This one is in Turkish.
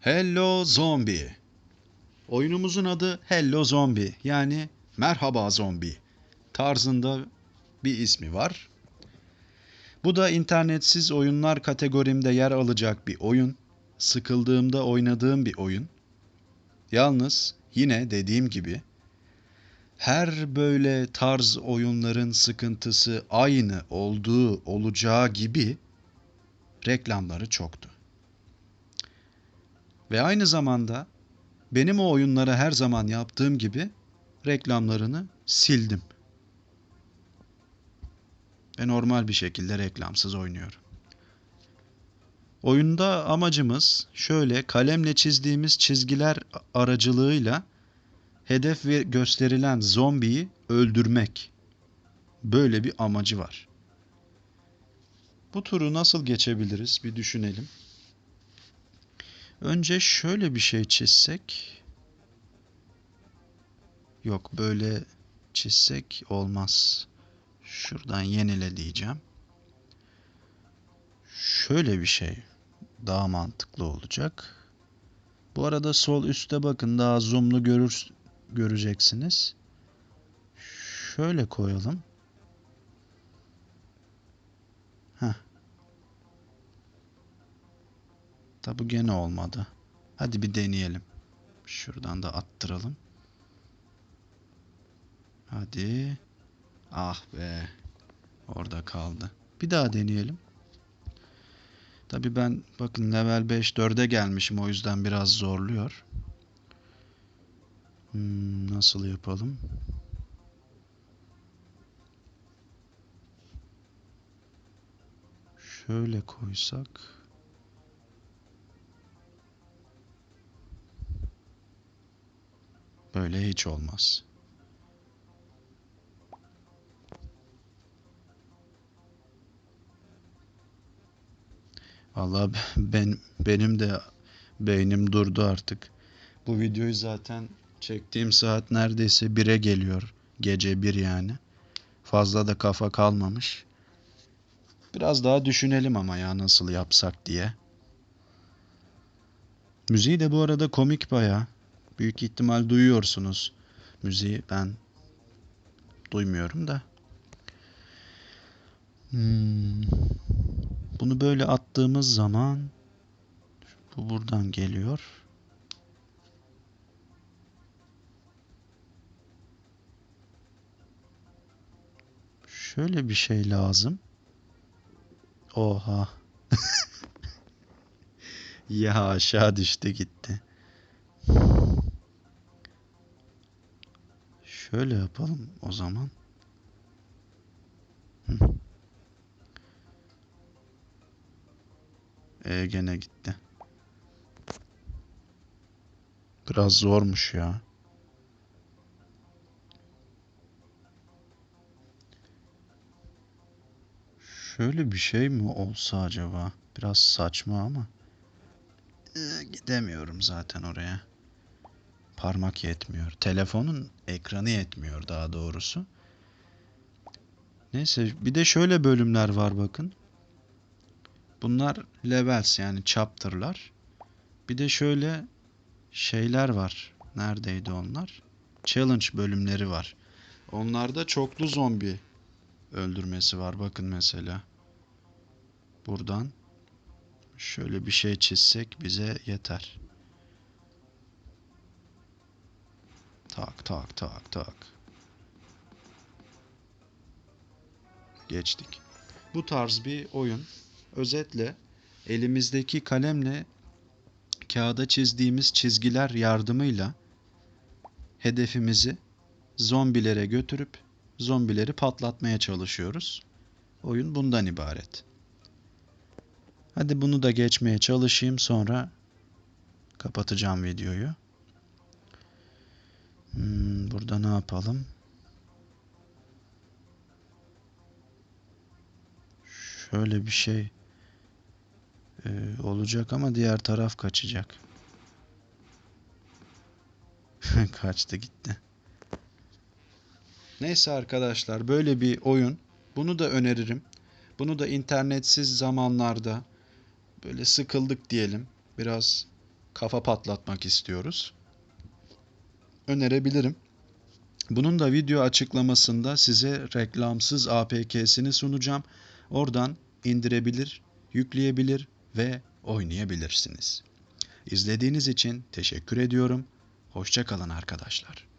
Hello Zombie. Oyunumuzun adı Hello Zombie yani Merhaba Zombi tarzında bir ismi var. Bu da internetsiz oyunlar kategorimde yer alacak bir oyun. Sıkıldığımda oynadığım bir oyun. Yalnız yine dediğim gibi her böyle tarz oyunların sıkıntısı aynı olduğu olacağı gibi reklamları çoktu. Ve aynı zamanda benim o oyunlara her zaman yaptığım gibi reklamlarını sildim. Ve normal bir şekilde reklamsız oynuyorum. Oyunda amacımız şöyle kalemle çizdiğimiz çizgiler aracılığıyla hedef ve gösterilen zombiyi öldürmek. Böyle bir amacı var. Bu turu nasıl geçebiliriz bir düşünelim. Önce şöyle bir şey çizsek. Yok böyle çizsek olmaz. Şuradan yenile diyeceğim. Şöyle bir şey daha mantıklı olacak. Bu arada sol üstte bakın daha zoomlu görür, göreceksiniz. Şöyle koyalım. Heh. Tabi gene olmadı. Hadi bir deneyelim. Şuradan da attıralım. Hadi. Ah be. Orada kaldı. Bir daha deneyelim. Tabi ben bakın level 5 4'e gelmişim o yüzden biraz zorluyor. Hmm, nasıl yapalım? Şöyle koysak. Böyle hiç olmaz. Vallahi ben benim de beynim durdu artık. Bu videoyu zaten çektiğim saat neredeyse 1'e geliyor. Gece 1 yani. Fazla da kafa kalmamış. Biraz daha düşünelim ama ya nasıl yapsak diye. Müziği de bu arada komik baya. Büyük ihtimal duyuyorsunuz. Müziği ben duymuyorum da. Hmm. Bunu böyle attığımız zaman bu buradan geliyor. Şöyle bir şey lazım. Oha. ya aşağı düştü gitti. Şöyle yapalım o zaman. E gene gitti. Biraz zormuş ya. Şöyle bir şey mi olsa acaba? Biraz saçma ama. Ee, gidemiyorum zaten oraya. Parmak yetmiyor. Telefonun ekranı yetmiyor daha doğrusu. Neyse bir de şöyle bölümler var bakın. Bunlar levels yani chapter'lar. Bir de şöyle şeyler var. Neredeydi onlar? Challenge bölümleri var. Onlarda çoklu zombi öldürmesi var. Bakın mesela. Buradan şöyle bir şey çizsek bize yeter. Tak tak tak tak. Geçtik. Bu tarz bir oyun. Özetle elimizdeki kalemle kağıda çizdiğimiz çizgiler yardımıyla hedefimizi zombilere götürüp zombileri patlatmaya çalışıyoruz. Oyun bundan ibaret. Hadi bunu da geçmeye çalışayım sonra kapatacağım videoyu. Hmm, burada ne yapalım? Şöyle bir şey e, olacak ama diğer taraf kaçacak. Kaçtı gitti. Neyse arkadaşlar böyle bir oyun. Bunu da öneririm. Bunu da internetsiz zamanlarda böyle sıkıldık diyelim. Biraz kafa patlatmak istiyoruz. Önerebilirim. Bunun da video açıklamasında size reklamsız APK'sini sunacağım. Oradan indirebilir, yükleyebilir ve oynayabilirsiniz. İzlediğiniz için teşekkür ediyorum. Hoşçakalın arkadaşlar.